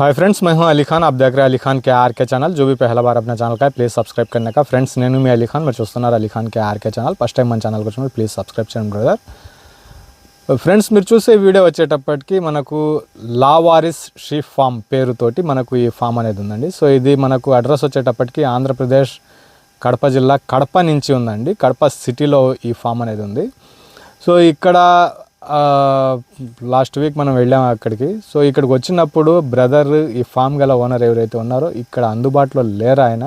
Hi friends मैं हूं अली खान आप देख रहे हैं अली खान के आर के चैनल जो भी पहला बार अपना ఛానల్ का है ప్లీజ్ సబ్స్క్రైబ్ करने का ఫ్రెండ్స్ నేను మీ అలీ ఖాన్ మీరు చూస్తున్నారు Ali Khan K RK channel first time మన ఛానల్కి వచ్చినప్పుడు ప్లీజ్ సబ్స్క్రైబ్ చేయండి బ్రదర్ ఫ్రెండ్స్ మీరు చూసే వీడియో వచ్చేటప్పటికి మనకు లావారిస్ షీప్ ఫామ్ పేరుతోటి మనకు ఈ ఫామ్ అనేది ఉందండి సో ఇది మనకు అడ్రస్ వచ్చేటప్పటికి ఆంధ్రప్రదేశ్ కడప జిల్లా కడప నుంచి ఉందండి కడప సిటీలో ఈ ఫామ్ అనేది ఉంది సో ఇక్కడ లాస్ట్ వీక్ మనం వెళ్ళాము అక్కడికి. సో ఇక్కడికి వచ్చినప్పుడు బ్రదర్ ఈ ఫామ్ గల ఓనర్ ఎవరైతే ఉన్నారో ఇక్కడ అందుబాటులో లేరు ఆయన.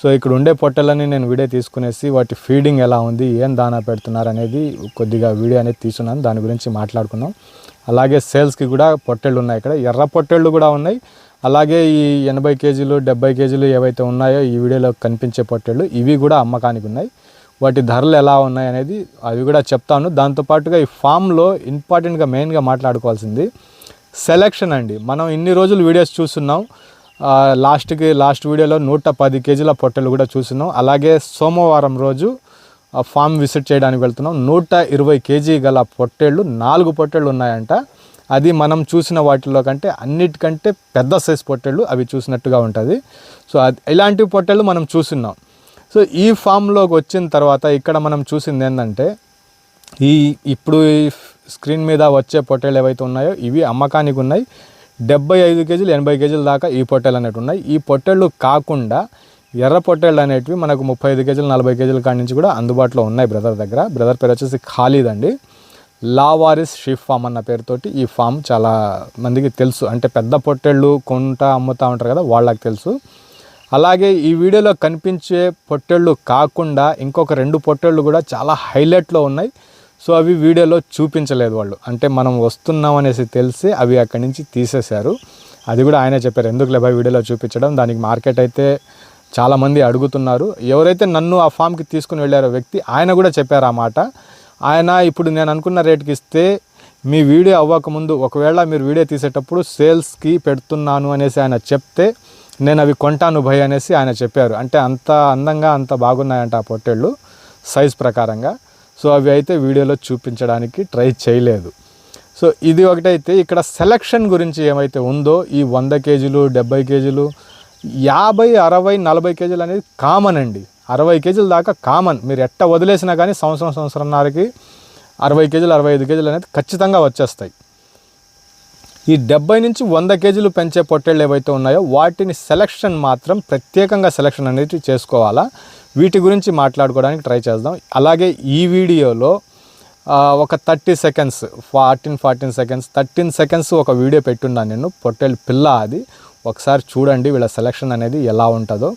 సో ఇక్కడ ఉండే పొట్టలని నేను వీడియో తీసుకునేసి వాటి ఫీడింగ్ ఎలా ఉంది ఏం దానా పెడుతున్నారు అనేది కొద్దిగా వీడియో అనేది తీసుకున్నాను. దాని గురించి మాట్లాడుకున్నాం. అలాగే సేల్స్కి కూడా పొట్టెళ్ళు ఉన్నాయి ఇక్కడ. ఎర్ర పొట్టెళ్ళు కూడా ఉన్నాయి. అలాగే ఈ ఎనభై కేజీలు డెబ్బై కేజీలు ఏవైతే ఉన్నాయో ఈ వీడియోలో కనిపించే పొట్టెళ్ళు ఇవి కూడా అమ్మకానికి ఉన్నాయి. వాటి ధరలు ఎలా ఉన్నాయి అనేది అవి కూడా చెప్తాను. దాంతోపాటుగా ఈ ఫామ్లో ఇంపార్టెంట్గా మెయిన్గా మాట్లాడుకోవాల్సింది సెలెక్షన్ అండి. మనం ఇన్ని రోజులు వీడియోస్ చూస్తున్నాం. లాస్ట్కి లాస్ట్ వీడియోలో నూట పది కేజీల పొట్టెలు కూడా చూస్తున్నాం. అలాగే సోమవారం రోజు ఆ ఫామ్ విజిట్ చేయడానికి వెళ్తున్నాం. నూట ఇరవై కేజీ గల పొట్టేళ్ళు నాలుగు పొట్టేళ్ళు ఉన్నాయంట. అది మనం చూసిన వాటిలో కంటే అన్నిటికంటే పెద్ద సైజ్ పొట్టేళ్ళు అవి చూసినట్టుగా ఉంటుంది. సో అది ఇలాంటి పొట్టేళ్ళు మనం చూస్తున్నాం. సో ఈ ఫామ్లోకి వచ్చిన తర్వాత ఇక్కడ మనం చూసింది ఏంటంటే ఈ ఇప్పుడు ఈ స్క్రీన్ మీద వచ్చే పొట్టేలు ఏవైతే ఉన్నాయో ఇవి అమ్మకానికి ఉన్నాయి. డెబ్బై ఐదు కేజీలు ఎనభై కేజీల దాకా ఈ పొట్టేలు అనేవి ఉన్నాయి. ఈ పొట్టేళ్ళు కాకుండా ఎర్ర పొట్టేళ్ళు అనేటివి మనకు ముప్పై ఐదు కేజీలు నలభై కేజీల కాడి నుంచి కూడా అందుబాటులో ఉన్నాయి బ్రదర్ దగ్గర. బ్రదర్ పేరు వచ్చేసి ఖాళీద్ అండి లావారిస్ షీఫ్ ఫామ్ అన్న పేరుతోటి ఈ ఫామ్ చాలా మందికి తెలుసు. అంటే పెద్ద పొట్టేళ్ళు కొంటా అమ్ముతూ ఉంటారు కదా వాళ్ళకి తెలుసు. అలాగే ఈ వీడియోలో కనిపించే పొట్టెళ్ళు కాకుండా ఇంకొక రెండు పొట్టెళ్ళు కూడా చాలా హైలైట్లో ఉన్నాయి. సో అవి వీడియోలో చూపించలేదు వాళ్ళు. అంటే మనం వస్తున్నాం అనేసి తెలిసి అవి అక్కడి నుంచి తీసేశారు. అది కూడా ఆయనే చెప్పారు ఎందుకు లేబా వీడియోలో చూపించడం? దానికి మార్కెట్ అయితే చాలామంది అడుగుతున్నారు. ఎవరైతే నన్ను ఆ ఫామ్కి తీసుకుని వెళ్ళారో వ్యక్తి ఆయన కూడా చెప్పారు ఆ మాట. ఆయన ఇప్పుడు నేను అనుకున్న రేట్కి ఇస్తే మీ వీడియో అవ్వకముందు ఒకవేళ మీరు వీడియో తీసేటప్పుడు సేల్స్కి పెడుతున్నాను అనేసి ఆయన చెప్తే నేను అవి కొంటాను భయ్ అనేసి ఆయన చెప్పారు. అంటే అంత అందంగా అంత బాగున్నాయంట ఆ పొట్టేళ్ళు సైజ్ ప్రకారంగా. సో అవి అయితే వీడియోలో చూపించడానికి ట్రై చేయలేదు. సో ఇది ఒకటైతే ఇక్కడ సెలక్షన్ గురించి ఏమైతే ఉందో ఈ వంద కేజీలు డెబ్బై కేజీలు యాభై అరవై నలభై కేజీలు అనేది కామన్ అండి. అరవై కేజీల దాకా కామన్. మీరు ఎట్ట వదిలేసినా కానీ సంవత్సరం సంవత్సరంన్నరకి అరవై కేజీలు అరవై ఐదు కేజీలు అనేది ఖచ్చితంగా వచ్చేస్తాయి. ఈ డెబ్బై నుంచి వంద కేజీలు పెంచే పొట్టేళ్ళు ఏవైతే ఉన్నాయో వాటిని సెలక్షన్ మాత్రం ప్రత్యేకంగా సెలక్షన్ అనేది చేసుకోవాలా? వీటి గురించి మాట్లాడుకోవడానికి ట్రై చేద్దాం. అలాగే ఈ వీడియోలో ఒక thirty seconds fourteen fourteen seconds thirteen seconds ఒక వీడియో పెట్టున్నాను నేను పొట్టేళ్ళు పిల్ల అది. ఒకసారి చూడండి వీళ్ళ సెలక్షన్ అనేది ఎలా ఉంటుందో.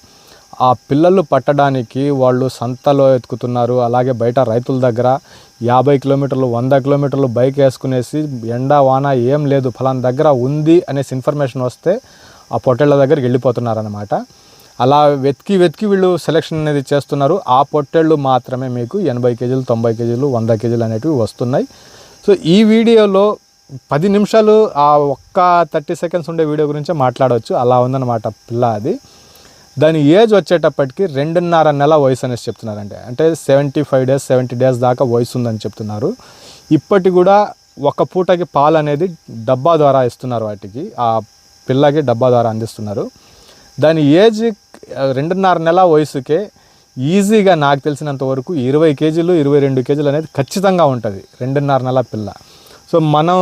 ఆ పిల్లలు పట్టడానికి వాళ్ళు సంతలో ఎత్తుకుతున్నారు. అలాగే బయట రైతుల దగ్గర యాభై కిలోమీటర్లు వంద కిలోమీటర్లు బైక్ వేసుకునేసి ఎండ వాన ఏం లేదు ఫలానా దగ్గర ఉంది అనేసి ఇన్ఫర్మేషన్ వస్తే ఆ పొట్టేళ్ళ దగ్గరికి వెళ్ళిపోతున్నారనమాట అలా వెతికి వెతికి వీళ్ళు సెలెక్షన్ అనేది చేస్తున్నారు. ఆ పొట్టేళ్ళు మాత్రమే మీకు ఎనభై కేజీలు తొంభై కేజీలు వంద కేజీలు అనేటివి వస్తున్నాయి. సో ఈ వీడియోలో పది నిమిషాలు ఆ ఒక్క థర్టీ సెకండ్స్ ఉండే వీడియో గురించే మాట్లాడవచ్చు అలా ఉందన్నమాట పిల్ల అది. దాని ఏజ్ వచ్చేటప్పటికి రెండున్నర నెల వయసు అనేసి చెప్తున్నారండి. అంటే seventy five days seventy days దాకా వయసు ఉందని చెప్తున్నారు. ఇప్పటి కూడా ఒక పూటకి పాలు అనేది డబ్బా ద్వారా ఇస్తున్నారు వాటికి. ఆ పిల్లకి డబ్బా ద్వారా అందిస్తున్నారు. దాని ఏజ్ రెండున్నర నెల వయసుకే ఈజీగా నాకు తెలిసినంత వరకు ఇరవై కేజీలు ఇరవై రెండు కేజీలు అనేది ఖచ్చితంగా ఉంటుంది రెండున్నర నెల పిల్ల. సో మనం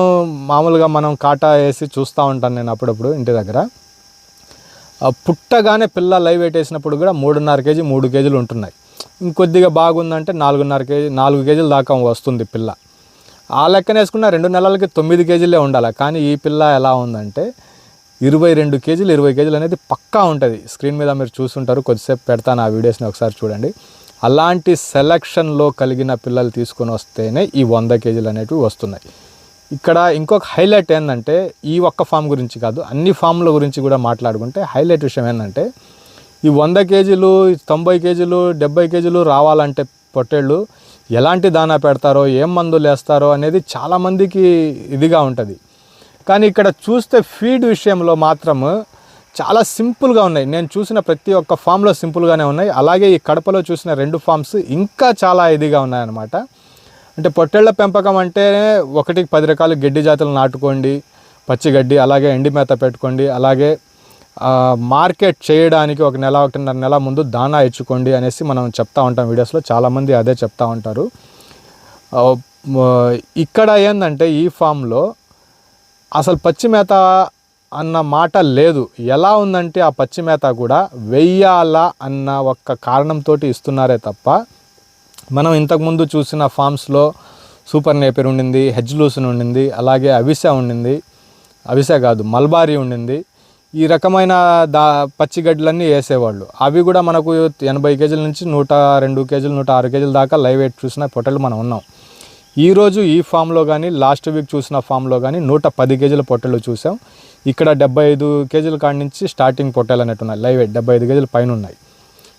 మామూలుగా మనం కాటా వేసి చూస్తూ ఉంటాను నేను అప్పుడప్పుడు ఇంటి దగ్గర. పుట్టగానే పిల్ల లైవ్ వెయిట్ వేసినప్పుడు కూడా మూడున్నర కేజీ మూడు కేజీలు ఉంటున్నాయి. ఇంకొద్దిగా బాగుందంటే నాలుగున్నర కేజీ నాలుగు కేజీల దాకా వస్తుంది పిల్ల. ఆ లెక్కన వేసుకున్న రెండు నెలలకి తొమ్మిది కేజీలే ఉండాలి. కానీ ఈ పిల్ల ఎలా ఉందంటే ఇరవై రెండు కేజీలు ఇరవై కేజీలు అనేది పక్కా ఉంటుంది. స్క్రీన్ మీద మీరు చూస్తుంటారు కొద్దిసేపు పెడతాను ఆ వీడియోస్ని ఒకసారి చూడండి. అలాంటి సెలక్షన్లో కలిగిన పిల్లలు తీసుకొని వస్తేనే ఈ వంద కేజీలు అనేటివి వస్తున్నాయి. ఇక్కడ ఇంకొక హైలైట్ ఏంటంటే ఈ ఒక్క ఫామ్ గురించి కాదు అన్ని ఫామ్ల గురించి కూడా మాట్లాడుకుంటే హైలైట్ విషయం ఏంటంటే ఈ వంద కేజీలు తొంభై కేజీలు డెబ్బై కేజీలు రావాలంటే పొట్టేళ్ళు ఎలాంటి దానా పెడతారో ఏం మందులు వేస్తారో అనేది చాలామందికి ఇదిగా ఉంటుంది. కానీ ఇక్కడ చూస్తే ఫీడ్ విషయంలో మాత్రం చాలా సింపుల్గా ఉన్నాయి. నేను చూసిన ప్రతి ఒక్క ఫామ్లో సింపుల్గానే ఉన్నాయి. అలాగే ఈ కడపలో చూసిన రెండు ఫామ్స్ ఇంకా చాలా ఇదిగా ఉన్నాయన్నమాట. అంటే పొట్టేళ్ళ పెంపకం అంటే ఒకటికి పది రకాల గడ్డి జాతులు నాటుకోండి పచ్చిగడ్డి అలాగే ఎండి మేత పెట్టుకోండి అలాగే మార్కెట్ చేయడానికి ఒక నెల ఒకటిన్నర నెల ముందు దానా ఇచ్చుకోండి అనేసి మనం చెప్తా ఉంటాం వీడియోస్లో. చాలామంది అదే చెప్తా ఉంటారు. ఇక్కడ ఏంటంటే ఈ ఫామ్లో అసలు పచ్చి మేత అన్న మాట లేదు. ఎలా ఉందంటే ఆ పచ్చి మేత కూడా వెయ్యాలా అన్న ఒక్క కారణంతో ఇస్తున్నారే తప్ప మనం ఇంతకుముందు చూసిన ఫామ్స్లో సూపర్ నేపర్ ఉండింది హెజ్ లూసన్ ఉండింది అలాగే అవిస ఉండింది. అవిస కాదు మల్బారీ ఉండింది. ఈ రకమైన దా పచ్చిగడ్డలన్నీ వేసేవాళ్ళు. అవి కూడా మనకు ఎనభై కేజీల నుంచి నూట రెండు కేజీలు నూట ఆరు కేజీల దాకా లైవ్ వెయిట్ చూసిన పొట్టలు మనం ఉన్నాం. ఈరోజు ఈ ఫామ్లో కానీ లాస్ట్ వీక్ చూసిన ఫామ్లో కానీ నూట పది కేజీల పొట్టలు చూసాం. ఇక్కడ డెబ్బై ఐదు కేజీల కాడి నుంచి స్టార్టింగ్ పొట్టలు అనేట్టు ఉన్నాయి లైవ్ వెయిట్ డెబ్బై ఐదు కేజీల పైన ఉన్నాయి.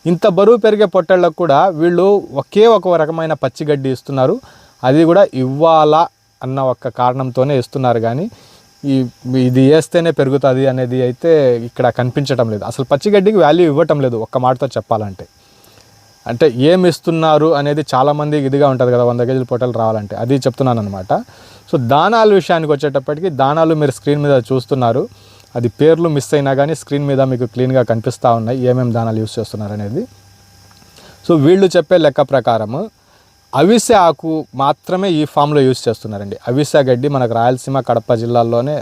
ఇంత బరువు పెరిగే పొట్టళ్ళకు కూడా వీళ్ళు ఒకే ఒక రకమైన పచ్చిగడ్డి ఇస్తున్నారు. అది కూడా ఇవ్వాలా అన్న ఒక్క కారణంతోనే ఇస్తున్నారు కానీ ఈ ఇది వేస్తేనే పెరుగుతుంది అనేది అయితే ఇక్కడ కనిపించడం లేదు. అసలు పచ్చిగడ్డికి వాల్యూ ఇవ్వటం లేదు ఒక్క మాటతో చెప్పాలంటే. అంటే ఏమి ఇస్తున్నారు అనేది చాలామంది ఇదిగా ఉంటుంది కదా వంద కేజీల పొట్టలు రావాలంటే. అది చెప్తున్నాను అనమాట సో దానాల విషయానికి వచ్చేటప్పటికి దానాలు మీరు స్క్రీన్ మీద చూస్తున్నారు. అది పేర్లు మిస్ అయినా కానీ స్క్రీన్ మీద మీకు క్లీన్గా కనిపిస్తూ ఉన్నాయి. ఏమేమి దానాలు యూస్ చేస్తున్నారు అనేది. సో వీళ్ళు చెప్పే లెక్క ప్రకారము అవిసె ఆకు మాత్రమే ఈ ఫామ్లో యూస్ చేస్తున్నారండి. అవిసె గడ్డి మనకు రాయలసీమ కడప జిల్లాల్లోనే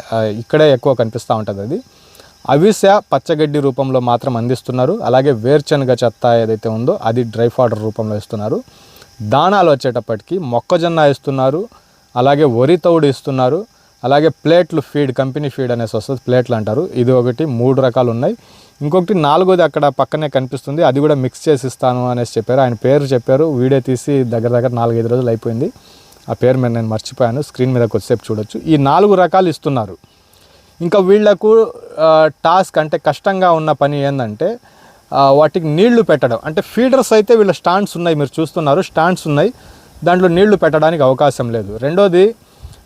ఇక్కడే ఎక్కువ కనిపిస్తూ ఉంటుంది అది. అవిసె పచ్చగడ్డి రూపంలో మాత్రం అందిస్తున్నారు. అలాగే వేరుశనగ చెత్త ఏదైతే ఉందో అది డ్రై ఫాడర్ రూపంలో ఇస్తున్నారు. దానాలు వచ్చేటప్పటికి మొక్కజొన్న ఇస్తున్నారు. అలాగే వరి తౌడు ఇస్తున్నారు. అలాగే ప్లేట్లు ఫీడ్ కంపెనీ ఫీడ్ అనేసి వస్తుంది ప్లేట్లు అంటారు. ఇది ఒకటి మూడు రకాలు ఉన్నాయి. ఇంకొకటి నాలుగోది అక్కడ పక్కనే కనిపిస్తుంది. అది కూడా మిక్స్ చేసి ఇస్తాను అనేసి చెప్పారు. ఆయన పేరు చెప్పారు. వీడియో తీసి దగ్గర దగ్గర నాలుగైదు రోజులు అయిపోయింది. ఆ పేరు మీద నేను మర్చిపోయాను. స్క్రీన్ మీద కొద్దిసేపు చూడొచ్చు. ఈ నాలుగు రకాలు ఇస్తున్నారు. ఇంకా వీళ్ళకు టాస్క్ అంటే కష్టంగా ఉన్న పని ఏంటంటే వాటికి నీళ్ళు పెట్టడం. అంటే ఫీడర్స్ అయితే వీళ్ళ స్టాండ్స్ ఉన్నాయి. మీరు చూస్తున్నారు స్టాండ్స్ ఉన్నాయి. దాంట్లో నీళ్ళు పెట్టడానికి అవకాశం లేదు. రెండోది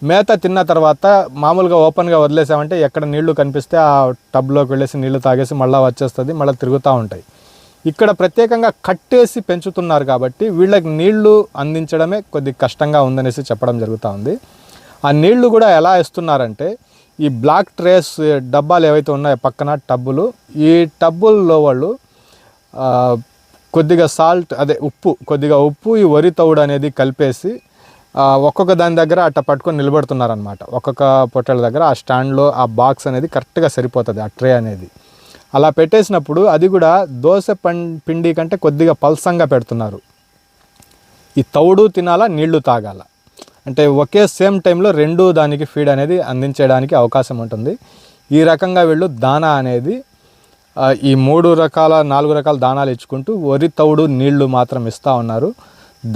మేత తిన్న తర్వాత మామూలుగా ఓపెన్గా వదిలేసామంటే ఎక్కడ నీళ్ళు కనిపిస్తే ఆ టబ్లోకి వెళ్ళేసి నీళ్ళు తాగేసి మళ్ళీ వచ్చేస్తుంది మళ్ళీ తిరుగుతూ ఉంటాయి. ఇక్కడ ప్రత్యేకంగా కట్టేసి పెంచుతున్నారు కాబట్టి వీళ్ళకి నీళ్ళు అందించడమే కొద్ది కష్టంగా ఉందనేసి చెప్పడం జరుగుతూ ఉంది. ఆ నీళ్ళు కూడా ఎలా ఇస్తున్నారంటే ఈ బ్లాక్ ట్రేస్ డబ్బాలు ఏవైతే ఉన్నాయో పక్కన టబ్బులు ఈ టబ్బుల్లో వాళ్ళు కొద్దిగా సాల్ట్ అదే ఉప్పు కొద్దిగా ఉప్పు ఈ వరి తౌడు అనేది కలిపేసి ఒక్కొక్క దాని దగ్గర అట్ట పట్టుకొని నిలబడుతున్నారనమాట ఒక్కొక్క పొట్టల దగ్గర ఆ స్టాండ్లో ఆ బాక్స్ అనేది కరెక్ట్గా సరిపోతుంది ఆ ట్రే అనేది. అలా పెట్టేసినప్పుడు అది కూడా దోశ పం పిండి కంటే కొద్దిగా పల్సంగా పెడుతున్నారు. ఈ తౌడు తినాలా నీళ్ళు తాగాల? అంటే ఒకే సేమ్ టైంలో రెండు దానికి ఫీడ్ అనేది అందించడానికి అవకాశం ఉంటుంది. ఈ రకంగా వీళ్ళు దానా అనేది ఈ మూడు రకాల నాలుగు రకాల దానాలు ఇచ్చుకుంటూ వరి తౌడు నీళ్ళు మాత్రం ఇస్తూ ఉన్నారు.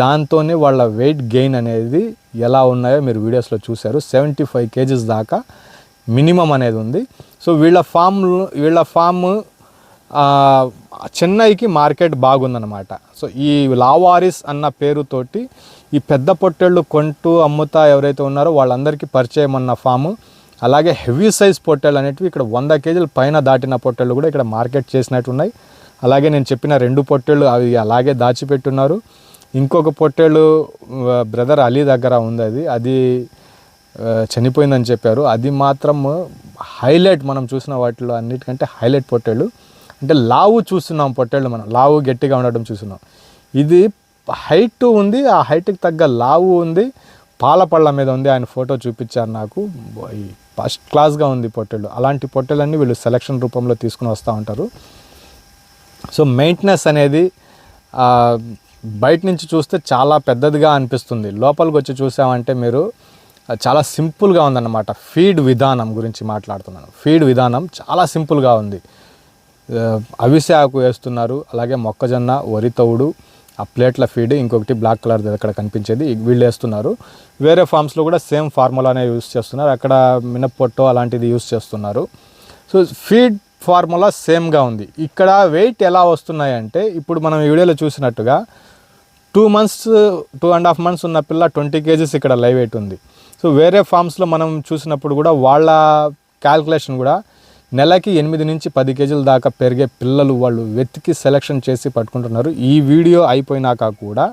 దాంతోనే వాళ్ళ వెయిట్ గెయిన్ అనేది ఎలా ఉన్నాయో మీరు వీడియోస్లో చూశారు. సెవెంటీ ఫైవ్ కేజీస్ దాకా మినిమం అనేది ఉంది. సో వీళ్ళ ఫామ్ వీళ్ళ ఫామ్ చెన్నైకి మార్కెట్ బాగుందన్నమాట. సో ఈ లావారిస్ అన్న పేరుతోటి ఈ పెద్ద పొట్టేళ్ళు కొంటూ అమ్ముతా ఎవరైతే ఉన్నారో వాళ్ళందరికీ పరిచయం అన్న ఫాము అలాగే హెవీ సైజ్ పొట్టేళ్ళు అనేటివి ఇక్కడ వంద కేజీల పైన దాటిన పొట్టేళ్ళు కూడా ఇక్కడ మార్కెట్ చేసినట్టు ఉన్నాయి అలాగే నేను చెప్పిన రెండు పొట్టేళ్ళు అవి అలాగే దాచిపెట్టున్నారు. ఇంకొక పొట్టేళ్ళు బ్రదర్ అలీ దగ్గర ఉంది అది. అది చనిపోయిందని చెప్పారు. అది మాత్రం హైలైట్ మనం చూసిన వాటిలో అన్నిటికంటే హైలైట్ పొట్టేళ్ళు అంటే లావు చూస్తున్నాం పొట్టేళ్ళు మనం. లావు గట్టిగా ఉండడం చూస్తున్నాం. ఇది హైట్ ఉంది ఆ హైట్కి తగ్గ లావు ఉంది. పాలపళ్ళ మీద ఉంది. ఆయన ఫోటో చూపించారు నాకు. ఫస్ట్ క్లాస్గా ఉంది పొట్టేళ్ళు. అలాంటి పొట్టేళ్ళన్నీ వీళ్ళు సెలక్షన్ రూపంలో తీసుకుని వస్తూ ఉంటారు. సో మెయింటెనెన్స్ అనేది బయట నుంచి చూస్తే చాలా పెద్దదిగా అనిపిస్తుంది. లోపలికి వచ్చి చూసామంటే మీరు చాలా సింపుల్గా ఉందన్నమాట. ఫీడ్ విధానం గురించి మాట్లాడుతున్నాను. ఫీడ్ విధానం చాలా సింపుల్గా ఉంది. అవిసె ఆకు వేస్తున్నారు అలాగే మొక్కజొన్న వరి తౌడు ఆ ప్లేట్ల ఫీడ్ ఇంకొకటి బ్లాక్ కలర్ అక్కడ కనిపించేది. వీళ్ళు వేస్తున్నారు. వేరే ఫార్మ్స్లో కూడా సేమ్ ఫార్ములానే యూస్ చేస్తున్నారు. అక్కడ మినప్పొట్టో అలాంటిది యూస్ చేస్తున్నారు. సో ఫీడ్ ఫార్ములా సేమ్గా ఉంది. ఇక్కడ వెయిట్ ఎలా వస్తున్నాయంటే ఇప్పుడు మనం ఈ వీడియోలో చూసినట్టుగా two months two and half months ఉన్న పిల్ల ట్వంటీ కేజీస్ ఇక్కడ లైవ్ వెయిట్ ఉంది. సో వేరే ఫార్మ్స్లో మనం చూసినప్పుడు కూడా వాళ్ళ క్యాల్కులేషన్ కూడా నెలకి ఎనిమిది నుంచి పది కేజీల దాకా పెరిగే పిల్లలు వాళ్ళు వెతికి సెలెక్షన్ చేసి పట్టుకుంటున్నారు. ఈ వీడియో అయిపోయినాక కూడా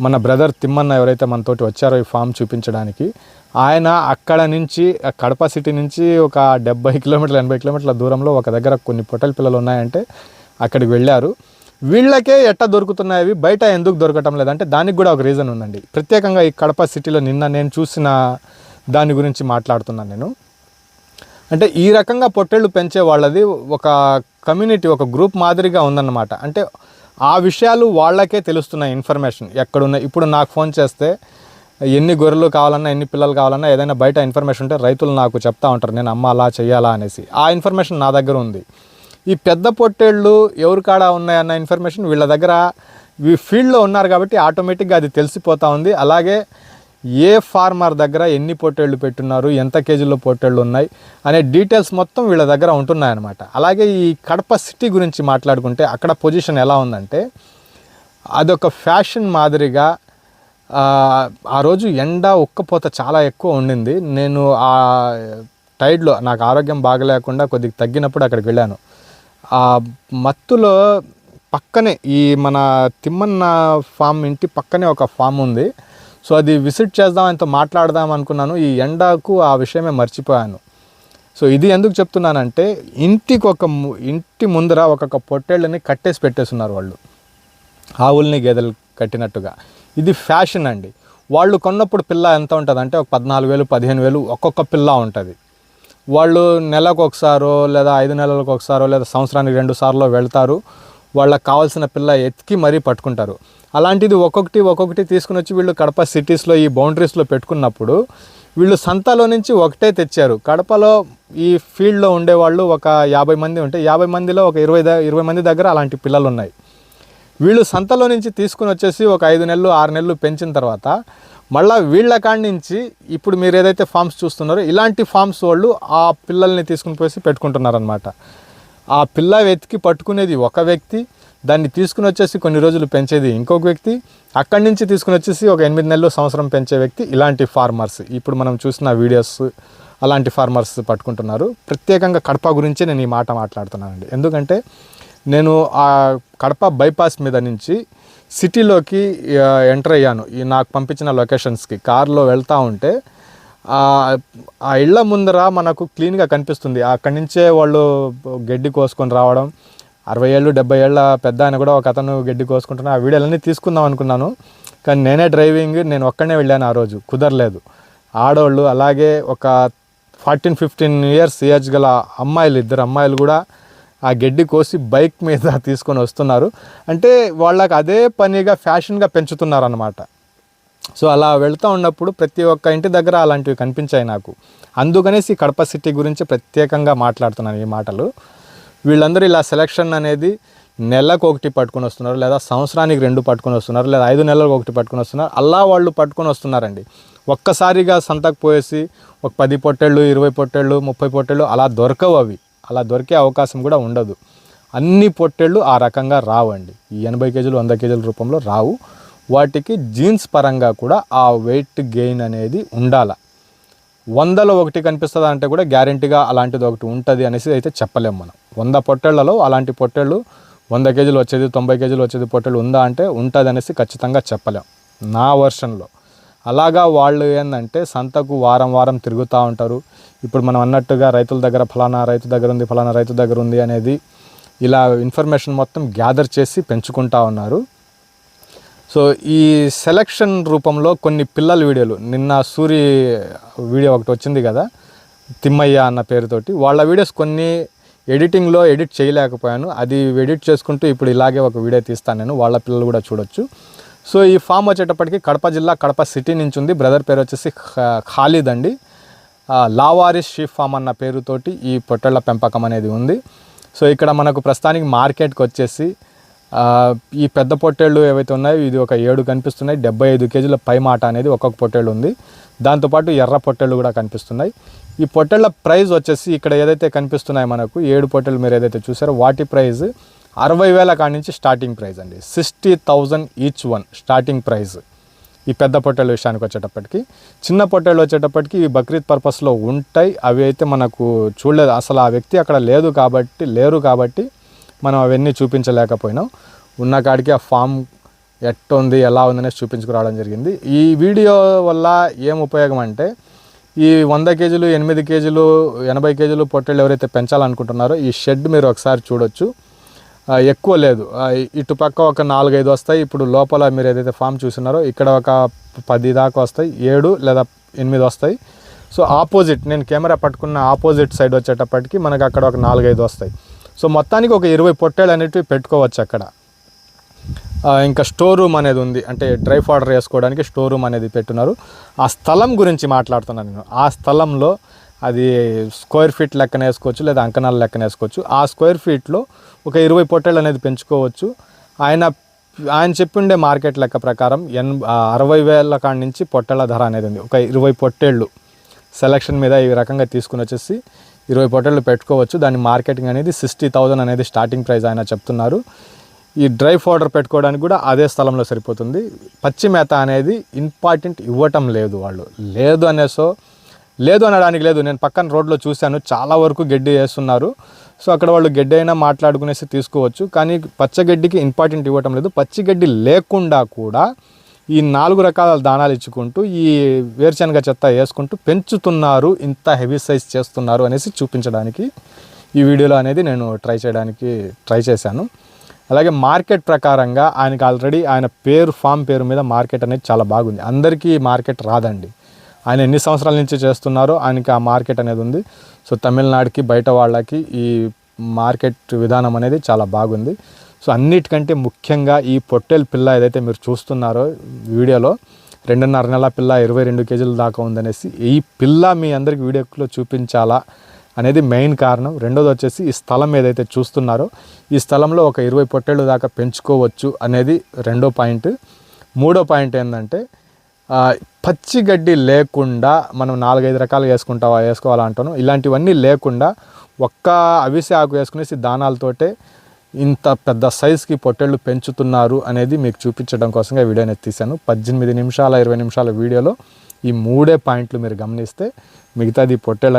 మన బ్రదర్ తిమ్మన్న ఎవరైతే మనతోటి వచ్చారో ఈ ఫామ్ చూపించడానికి ఆయన అక్కడ నుంచి ఆ కడప సిటీ నుంచి ఒక డెబ్బై కిలోమీటర్లు ఎనభై కిలోమీటర్ల దూరంలో ఒక దగ్గర కొన్ని పొట్టల పిల్లలు ఉన్నాయంటే అక్కడికి వెళ్ళారు. వీళ్ళకే ఎట్ట దొరుకుతున్నాయి అవి? బయట ఎందుకు దొరకటం లేదంటే దానికి కూడా ఒక రీజన్ ఉందండి. ప్రత్యేకంగా ఈ కడప సిటీలో నిన్న నేను చూసిన దాని గురించి మాట్లాడుతున్నాను నేను. అంటే ఈ రకంగా పొట్టేళ్ళు పెంచే వాళ్ళది ఒక కమ్యూనిటీ ఒక గ్రూప్ మాదిరిగా ఉందన్నమాట. అంటే ఆ విషయాలు వాళ్ళకే తెలుస్తున్నాయి ఇన్ఫర్మేషన్ ఎక్కడున్న ఇప్పుడు నాకు ఫోన్ చేస్తే ఎన్ని గొర్రెలు కావాలన్నా ఎన్ని పిల్లలు కావాలన్నా ఏదైనా బయట ఇన్ఫర్మేషన్ ఉంటే రైతులు నాకు చెప్తా ఉంటారు నేను అమ్మ అలా చేయాలా అనేసి. ఆ ఇన్ఫర్మేషన్ నా దగ్గర ఉంది. ఈ పెద్ద పొట్టేళ్ళు ఎవరి కాడ ఉన్నాయన్న ఇన్ఫర్మేషన్ వీళ్ళ దగ్గర ఈ ఫీల్డ్లో ఉన్నారు కాబట్టి ఆటోమేటిక్గా అది తెలిసిపోతూ ఉంది. అలాగే ఏ ఫార్మర్ దగ్గర ఎన్ని పొట్టేళ్ళు పెట్టున్నారు ఎంత కేజీలో పొట్టేళ్ళు ఉన్నాయి అనే డీటెయిల్స్ మొత్తం వీళ్ళ దగ్గర ఉంటున్నాయన్నమాట. అలాగే ఈ కడప సిటీ గురించి మాట్లాడుకుంటే అక్కడ పొజిషన్ ఎలా ఉందంటే అదొక ఫ్యాషన్ మాదిరిగా ఆ, రోజు ఎండ ఉక్కపోత చాలా ఎక్కువ ఉండింది. నేను ఆ టైడ్లో నాకు ఆరోగ్యం బాగలేకుండా కొద్దిగా తగ్గినప్పుడు అక్కడికి వెళ్ళాను. ఆ మత్తులో పక్కనే ఈ మన తిమ్మన్న ఫామ్ ఇంటి పక్కనే ఒక ఫామ్ ఉంది. సో అది విజిట్ చేద్దాం ఆయనతో మాట్లాడదాం అనుకున్నాను. ఈ ఎండకు ఆ విషయమే మర్చిపోయాను. సో ఇది ఎందుకు చెప్తున్నానంటే ఇంటికి ఒక ము- ఇంటి ముందర ఒక్కొక్క పొట్టేళ్ళని కట్టేసి పెట్టేస్తున్నారు వాళ్ళు. ఆవుల్ని గేదెలు కట్టినట్టుగా. ఇది ఫ్యాషన్ అండి. వాళ్ళు కొన్నప్పుడు పిల్ల ఎంత ఉంటుంది అంటే ఒక పద్నాలుగు వేలు పదిహేను వేలు ఒక్కొక్క పిల్ల ఉంటుంది. వాళ్ళు నెలకు ఒకసారో లేదా ఐదు నెలలకు ఒకసారో లేదా సంవత్సరానికి రెండు సార్లు వెళ్తారు. వాళ్ళకి కావాల్సిన పిల్ల ఎత్తికి మరీ పట్టుకుంటారు. అలాంటిది ఒక్కొక్కటి ఒక్కొక్కటి తీసుకుని వచ్చి వీళ్ళు కడప సిటీస్లో ఈ బౌండరీస్లో పెట్టుకున్నప్పుడు వీళ్ళు సంతలో నుంచి ఒకటే తెచ్చారు. కడపలో ఈ ఫీల్డ్లో ఉండేవాళ్ళు ఒక యాభై మంది ఉంటే యాభై మందిలో ఒక ఇరవై ద ఇరవై మంది దగ్గర అలాంటి పిల్లలు ఉన్నాయి వీళ్ళు సంతలో నుంచి తీసుకుని వచ్చేసి ఒక ఐదు నెలలు ఆరు నెలలు పెంచిన తర్వాత మళ్ళీ వీళ్ళ కాడి నుంచి ఇప్పుడు మీరు ఏదైతే ఫామ్స్ చూస్తున్నారో ఇలాంటి ఫామ్స్ వాళ్ళు ఆ పిల్లల్ని తీసుకుని పోసి పెట్టుకుంటున్నారనమాట ఆ పిల్ల వెతికి పట్టుకునేది ఒక వ్యక్తి దాన్ని తీసుకుని వచ్చేసి కొన్ని రోజులు పెంచేది ఇంకొక వ్యక్తి అక్కడి నుంచి తీసుకుని వచ్చేసి ఒక ఎనిమిది నెలలు సంవత్సరం పెంచే వ్యక్తి ఇలాంటి ఫార్మర్స్ ఇప్పుడు మనం చూసిన వీడియోస్ అలాంటి ఫార్మర్స్ పట్టుకుంటున్నారు. ప్రత్యేకంగా కడప గురించే నేను ఈ మాట మాట్లాడుతున్నానండి. ఎందుకంటే నేను ఆ కడప బైపాస్ మీద నుంచి సిటీలోకి ఎంటర్ అయ్యాను. ఈ నాకు పంపించిన లొకేషన్స్కి కార్లో వెళ్తూ ఉంటే ఆ ఇళ్ళ ఇళ్ళ ముందర మనకు క్లీన్గా కనిపిస్తుంది. అక్కడి నుంచే వాళ్ళు గడ్డి కోసుకొని రావడం. అరవై ఏళ్ళు డెబ్బై ఏళ్ళ పెద్ద ఆయన కూడా ఒక అతను గడ్డి కోసుకుంటున్నా ఆ వీడియోలన్నీ తీసుకుందాం అనుకున్నాను. కానీ నేనే డ్రైవింగ్ నేను ఒక్కడనే వెళ్ళాను ఆ రోజు. కుదరలేదు. ఆడవాళ్ళు అలాగే ఒక ఫార్టీన్ ఫిఫ్టీన్ ఇయర్స్ ఏజ్ గల అమ్మాయిలు ఇద్దరు అమ్మాయిలు కూడా ఆ గడ్డి కోసి బైక్ మీద తీసుకొని వస్తున్నారు. అంటే వాళ్ళకి అదే పనిగా ఫ్యాషన్గా పెంచుతున్నారు అన్నమాట సో అలా వెళ్తూ ఉన్నప్పుడు ప్రతి ఒక్క ఇంటి దగ్గర అలాంటివి కనిపించాయి నాకు. అందుకనేసి కడప సిటీ గురించి ప్రత్యేకంగా మాట్లాడుతున్నాను ఈ మాటలు. వీళ్ళందరూ ఇలా సెలక్షన్ అనేది నెలకు ఒకటి పట్టుకొని వస్తున్నారు లేదా సంవత్సరానికి రెండు పట్టుకొని వస్తున్నారు లేదా ఐదు నెలలకు ఒకటి పట్టుకొని వస్తున్నారు. అలా వాళ్ళు పట్టుకొని వస్తున్నారండి. ఒక్కసారిగా సంతకు పోయేసి ఒక పది పొట్టేళ్ళు ఇరవై పొట్టేళ్ళు ముప్పై పొట్టేళ్ళు అలా దొరకవు అవి. అలా దొరికే అవకాశం కూడా ఉండదు. అన్ని పొట్టేళ్ళు ఆ రకంగా రావండి. ఈ ఎనభై కేజీలు వంద కేజీల రూపంలో రావు. వాటికి జీన్స్ పరంగా కూడా ఆ వెయిట్ గెయిన్ అనేది ఉండాల. వందలో ఒకటి కనిపిస్తుంది అంటే కూడా గ్యారంటీగా అలాంటిది ఒకటి ఉంటుంది అనేసి అయితే చెప్పలేం మనం. వంద పొట్టేళ్ళలో అలాంటి పొట్టేళ్ళు వంద కేజీలు వచ్చేది తొంభై కేజీలు వచ్చేది పొట్టేళ్ళు ఉందా అంటే ఉంటుంది అనేసి ఖచ్చితంగా చెప్పలేం. నా వర్షన్లో అలాగా వాళ్ళు ఏంటంటే సంతకు వారం వారం తిరుగుతూ ఉంటారు. ఇప్పుడు మనం అన్నట్టుగా రైతుల దగ్గర ఫలానా రైతు దగ్గర ఉంది ఫలానా రైతు దగ్గర ఉంది అనేది ఇలా ఇన్ఫర్మేషన్ మొత్తం గ్యాదర్ చేసి పెంచుకుంటా ఉన్నారు. సో ఈ సెలక్షన్ రూపంలో కొన్ని పిల్లల వీడియోలు. నిన్న సూరి వీడియో ఒకటి వచ్చింది కదా తిమ్మయ్య అన్న పేరుతోటి. వాళ్ళ వీడియోస్ కొన్ని ఎడిటింగ్లో ఎడిట్ చేయలేకపోయాను. అది ఎడిట్ చేసుకుంటూ ఇప్పుడు ఇలాగే ఒక వీడియో తీస్తాను నేను. వాళ్ళ పిల్లలు కూడా చూడొచ్చు. సో ఈ ఫామ్ వచ్చేటప్పటికి కడప జిల్లా కడప సిటీ నుంచి ఉంది. బ్రదర్ పేరు వచ్చేసి ఖా- అండి. లావారిస్ షీ ఫామ్ అన్న పేరుతోటి ఈ పొట్టేళ్ళ పెంపకం అనేది ఉంది. సో ఇక్కడ మనకు ప్రస్తుతానికి మార్కెట్కి వచ్చేసి ఈ పెద్ద పొట్టేళ్ళు ఏవైతే ఉన్నాయో ఇది ఒక ఏడు కనిపిస్తున్నాయి. డెబ్బై ఐదు కేజీల పై మాట అనేది ఒక్కొక్క పొట్టేళ్ళు ఉంది. దాంతోపాటు ఎర్ర పొట్టేళ్ళు కూడా కనిపిస్తున్నాయి. ఈ పొట్టేళ్ళ ప్రైస్ వచ్చేసి ఇక్కడ ఏదైతే కనిపిస్తున్నాయో మనకు ఏడు పొట్టేళ్ళు మీరు ఏదైతే చూసారో వాటి ప్రైస్ అరవై వేల కాడి నుంచి స్టార్టింగ్ ప్రైస్ అండి. Sixty thousand each one starting price ఈ పెద్ద పొట్టేళ్ళ విషయానికి వచ్చేటప్పటికి. చిన్న పొట్టేళ్ళు వచ్చేటప్పటికి ఈ బక్రీద్ పర్పస్లో ఉంటాయి. అవి అయితే మనకు చూడలేదు. అసలు ఆ వ్యక్తి అక్కడ లేదు కాబట్టి లేరు కాబట్టి మనం అవన్నీ చూపించలేకపోయినాం. ఉన్న కాడికి ఆ ఫామ్ ఎట్టుంది ఎలా ఉందనేసి చూపించుకురావడం జరిగింది. ఈ వీడియో వల్ల ఏం ఉపయోగం అంటే ఈ వంద కేజీలు ఎనిమిది కేజీలు ఎనభై కేజీలు పొట్టేళ్ళు ఎవరైతే పెంచాలనుకుంటున్నారో ఈ షెడ్ మీరు ఒకసారి చూడొచ్చు. ఎక్కువ లేదు. ఇటుపక్క ఒక నాలుగైదు వస్తాయి. ఇప్పుడు లోపల మీరు ఏదైతే ఫామ్ చూస్తున్నారో ఇక్కడ ఒక పది దాకా వస్తాయి. ఏడు లేదా ఎనిమిది వస్తాయి. సో ఆపోజిట్ నేను కెమెరా పట్టుకున్న ఆపోజిట్ సైడ్ వచ్చేటప్పటికి మనకు అక్కడ ఒక నాలుగైదు వస్తాయి. సో మొత్తానికి ఒక ఇరవై పొట్టేలు అనేటివి పెట్టుకోవచ్చు అక్కడ. ఇంకా స్టోర్ రూమ్ అనేది ఉంది. అంటే డ్రై ఫాడర్ వేసుకోవడానికి స్టోర్ రూమ్ అనేది పెట్టున్నారు. ఆ స్థలం గురించి మాట్లాడుతున్నాను నేను. ఆ స్థలంలో అది స్క్వేర్ ఫీట్ లెక్కన వేసుకోవచ్చు లేదా అంకణాల లెక్కన వేసుకోవచ్చు. ఆ స్క్వేర్ ఫీట్లో ఒక ఇరవై పొట్టేళ్ళు అనేది పెంచుకోవచ్చు. ఆయన ఆయన చెప్పిండే మార్కెట్ లెక్క ప్రకారం ఎన్ అరవై వేల కాడి నుంచి పొట్టేళ్ళ ధర అనేది ఉంది. ఒక ఇరవై పొట్టేళ్ళు సెలక్షన్ మీద ఈ రకంగా తీసుకుని వచ్చేసి ఇరవై పొట్టలు పెట్టుకోవచ్చు. దాని మార్కెటింగ్ అనేది సిక్స్టీ థౌజండ్ అనేది స్టార్టింగ్ ప్రైస్ ఆయన చెప్తున్నారు. ఈ డ్రై పౌడర్ పెట్టుకోవడానికి కూడా అదే స్థలంలో సరిపోతుంది. పచ్చి మేత అనేది ఇంపార్టెంట్ ఇవ్వటం లేదు వాళ్ళు. లేదు అనేసో లేదు అనడానికి లేదు. నేను పక్కన రోడ్లో చూశాను. చాలా వరకు గడ్డి వేస్తున్నారు. సో అక్కడ వాళ్ళు గడ్డి అయినా మాట్లాడుకునేసి తీసుకోవచ్చు. కానీ పచ్చగడ్డికి ఇంపార్టెంట్ ఇవ్వటం లేదు. పచ్చి గడ్డి లేకుండా కూడా ఈ నాలుగు రకాల దానాలు ఇచ్చుకుంటూ ఈ వేరుశనగ చెత్త వేసుకుంటూ పెంచుతున్నారు ఇంత హెవీ సైజ్ చేస్తున్నారు అనేసి చూపించడానికి ఈ వీడియోలో అనేది నేను ట్రై చేయడానికి ట్రై చేశాను. అలాగే మార్కెట్ ప్రకారంగా ఆయనకి ఆల్రెడీ ఆయన పేరు ఫామ్ పేరు మీద మార్కెట్ అనేది చాలా బాగుంది. అందరికీ మార్కెట్ రాదండి. ఆయన ఎన్ని సంవత్సరాల నుంచి చేస్తున్నారో ఆయనకి ఆ మార్కెట్ అనేది ఉంది. సో తమిళనాడుకి బయట వాళ్ళకి ఈ మార్కెట్ విధానం అనేది చాలా బాగుంది. సో అన్నిటికంటే ముఖ్యంగా ఈ పొట్టేల్ పిల్ల ఏదైతే మీరు చూస్తున్నారో వీడియోలో రెండున్నర నెల పిల్ల ఇరవై రెండు కేజీల దాకా ఉందనేసి ఈ పిల్ల మీ అందరికి వీడియోలో చూపించాలా అనేది మెయిన్ కారణం. రెండోది వచ్చేసి ఈ స్థలం ఏదైతే చూస్తున్నారో ఈ స్థలంలో ఒక ఇరవై పొట్టేళ్ళు దాకా పెంచుకోవచ్చు అనేది రెండో పాయింట్. మూడో పాయింట్ ఏంటంటే పచ్చి గడ్డి లేకుండా మనం నాలుగైదు రకాలు వేసుకుంటావా వేసుకోవాలంటాను ఇలాంటివన్నీ లేకుండా ఒక్క అవిసె ఆకు వేసుకునేసి దానాలతోటే ఇంత పెద్ద సైజ్కి పొట్టేళ్ళు పెంచుతున్నారు అనేది మీకు చూపించడం కోసంగా వీడియో అనేది తీశాను. పద్దెనిమిది నిమిషాల ఇరవై నిమిషాల వీడియోలో ఈ మూడే పాయింట్లు మీరు గమనిస్తే మిగతాది పొట్టేళ్ళు